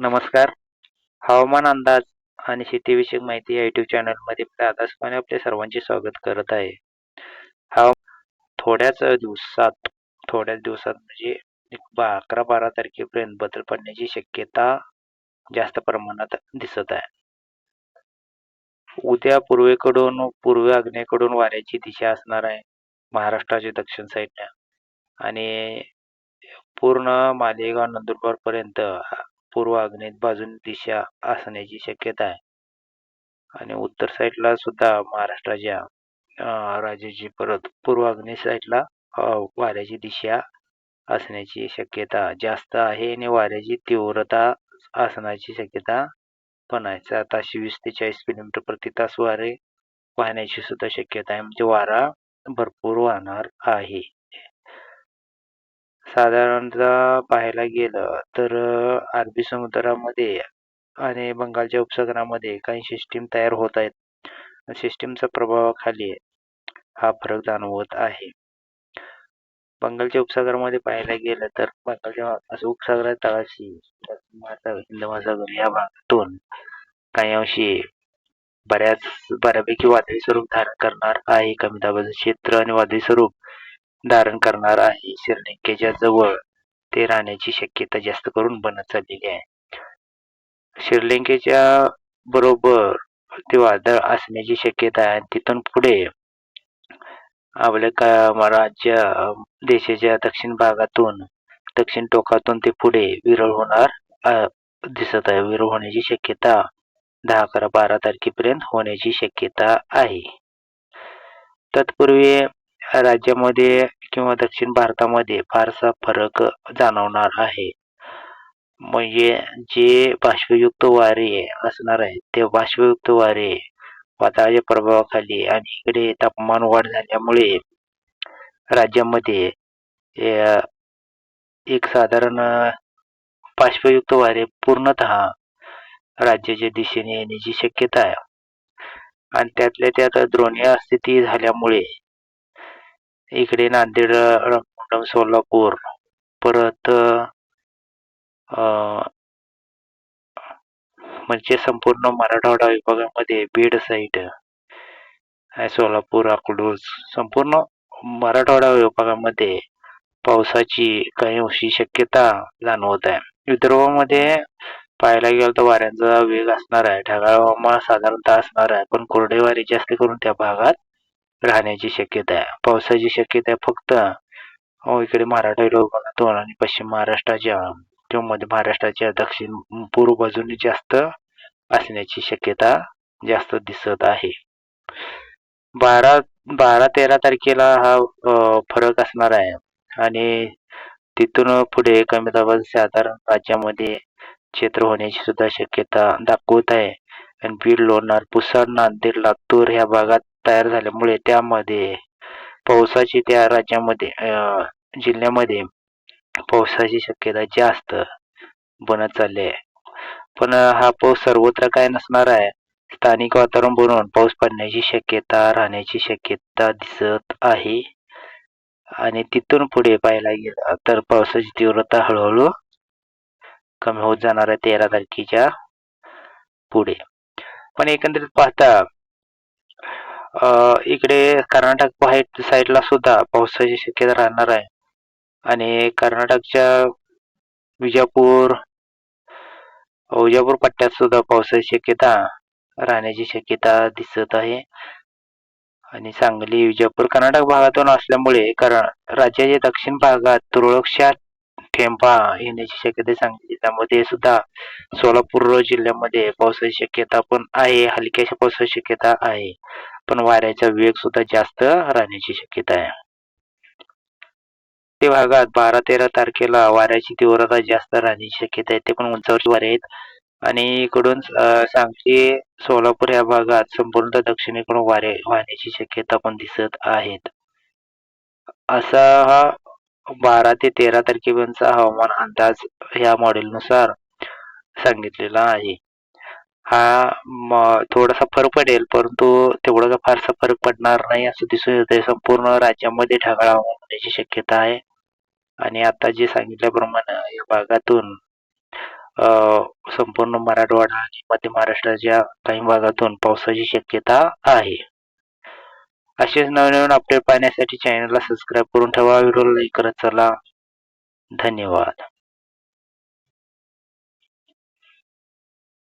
नमस्कार. हवामान अंदाज आणि शेतीविषयक माहिती या युट्यूब चॅनलमध्ये मी आपले सर्वांचे स्वागत करत आहे. हवा थोड्याच दिवसात थोड्याच दिवसात म्हणजे बा अकरा बारा तारखेपर्यंत बदल पडण्याची शक्यता जास्त प्रमाणात दिसत आहे. उद्या पूर्वेकडून पूर्व आग्नेकडून वाऱ्याची दिशा असणार आहे महाराष्ट्राच्या दक्षिण साईडला आणि पूर्ण मालेगाव नंदुरबारपर्यंत पूर्व आग्नेय बाजून दिशा असण्याची शक्यता आहे. आणि उत्तर साईडला सुद्धा महाराष्ट्राच्या राज्याची परत पूर्व आग्नेय साईडला वाऱ्याची दिशा असण्याची शक्यता जास्त आहे आणि वाऱ्याची तीव्रता असण्याची शक्यता पण आहे. ताशी वीस ते चाळीस किलोमीटर प्रति तास वारे वाहण्याची सुद्धा शक्यता आहे. म्हणजे वारा भरपूर वाहणार आहे. साधारणतः पाहायला गेलं तर अरबी समुद्रामध्ये आणि बंगालच्या उपसागरामध्ये काही सिस्टीम तयार होत आहेत. सिस्टीमच्या प्रभावाखाली हा फरक जाणवत आहे. बंगालच्या उपसागरामध्ये पाहायला गेलं तर बंगालच्या असं तळाशी हिंद महासागर या भागातून काही अंशी बऱ्याच बऱ्यापैकी वादळी स्वरूप धारण करणार आहे. कमी दाबाचं क्षेत्र आणि वादळी स्वरूप धारण करणार आहे. श्रीलंकेच्या जवळ ते राहण्याची शक्यता जास्त करून बनत चाललेली आहे. श्रीलंकेच्या बरोबर ते वादळ असण्याची शक्यता आहे. आणि तिथून पुढे आपल्या का राज्य देशाच्या दक्षिण भागातून दक्षिण टोकातून ते पुढे विरळ होणार दिसत आहे. विरळ होण्याची शक्यता दहा अकरा बारा तारखेपर्यंत होण्याची शक्यता आहे. तत्पूर्वी राज्यामध्ये किंवा दक्षिण भारतामध्ये फारसा फरक जाणवणार आहे. म्हणजे जे बाष्पयुक्त वारे असणार आहेत ते बाष्पयुक्त वारे वादळाच्या प्रभावाखाली आणि इकडे तापमान वाढ झाल्यामुळे राज्यामध्ये एक साधारण बाष्पयुक्त वारे पूर्णतः राज्याच्या दिशेने येण्याची शक्यता आहे. आणि त्यातल्या त्यात द्रोणीय स्थिती झाल्यामुळे इकडे नांदेड सोलापूर परत म्हणजे संपूर्ण मराठवाडा विभागामध्ये बीड साईड आहे सोलापूर अकलूज संपूर्ण मराठवाडा विभागामध्ये पावसाची काही अंशी शक्यता जाणवत आहे. विदर्भामध्ये पाहायला गेलं तर वाऱ्यांचा वेग असणार आहे. ढगाळ हवामान साधारणतः असणार आहे. पण कोरडे वारे जास्त करून त्या भागात राहण्याची शक्यता आहे. पावसाची शक्यता आहे फक्त इकडे मराठा विभागातून आणि पश्चिम महाराष्ट्राच्या किंवा मध्य महाराष्ट्राच्या दक्षिण पूर्व बाजूने जास्त असण्याची शक्यता जास्त दिसत आहे. बारा बारा तेरा तारखेला हा फरक असणार आहे. आणि तिथून पुढे कमी दाबाचं साधारण राज्यामध्ये क्षेत्र होण्याची सुद्धा शक्यता दाखवत आहे. आणि बीड लोणार पुसद नांदेड लातूर ह्या भागात तयार झाल्यामुळे त्यामध्ये पावसाची त्या राज्यामध्ये जिल्ह्यामध्ये पावसाची शक्यता जास्त बनत चालली आहे. पण हा पाऊस सर्वत्र काय नसणार आहे. स्थानिक वातावरण बनवून पाऊस पडण्याची शक्यता राहण्याची शक्यता दिसत आहे. आणि तिथून पुढे पाहायला गेलं तर पावसाची तीव्रता हळूहळू कमी होत जाणार आहे तेरा तारखेच्या पुढे. पण एकंदरीत पाहता इकडे कर्नाटक बाहेर साईडला सुद्धा पावसाची शक्यता राहणार आहे. आणि कर्नाटकच्या विजापूर विजापूर पट्ट्यात सुद्धा पावसाची शक्यता राहण्याची शक्यता दिसत आहे. आणि सांगली विजापूर कर्नाटक भागातून असल्यामुळे राज्याच्या दक्षिण भागात तुरळकशा ठेंबा येण्याची शक्यता सांगली. त्यामध्ये सुद्धा सोलापूर जिल्ह्यामध्ये पावसाची शक्यता पण आहे हलक्याशा पावसाची शक्यता आहे. पण वाऱ्याचा वेग सुद्धा जास्त राहण्याची शक्यता आहे. ते भागात बारा तेरा तारखेला वाऱ्याची तीव्रता जास्त राहण्याची शक्यता आहे. ते पण उंचावरचे वारे आहेत. आणि इकडून सांगली सोलापूर या भागात संपूर्ण दक्षिणेकडून वारे वाहण्याची शक्यता पण दिसत आहेत. असा हा बारा ते तेरा तारखेपर्यंतचा हवामान अंदाज ह्या मॉडेलनुसार सांगितलेला आहे. हा थोडासा फरक पडेल परंतु तेवढा फारसा फरक पडणार नाही असं दिसून येते संपूर्ण राज्यामध्ये ढगाळ होण्याची शक्यता आहे. आणि आता जे सांगितल्याप्रमाणे या भागातून संपूर्ण मराठवाडा आणि मध्य महाराष्ट्राच्या काही भागातून पावसाची शक्यता आहे. असेच नवनवीन अपडेट पाहण्यासाठी चॅनलला सबस्क्राईब करून ठेवा. व्हिडिओ लाईक करत चला. धन्यवाद.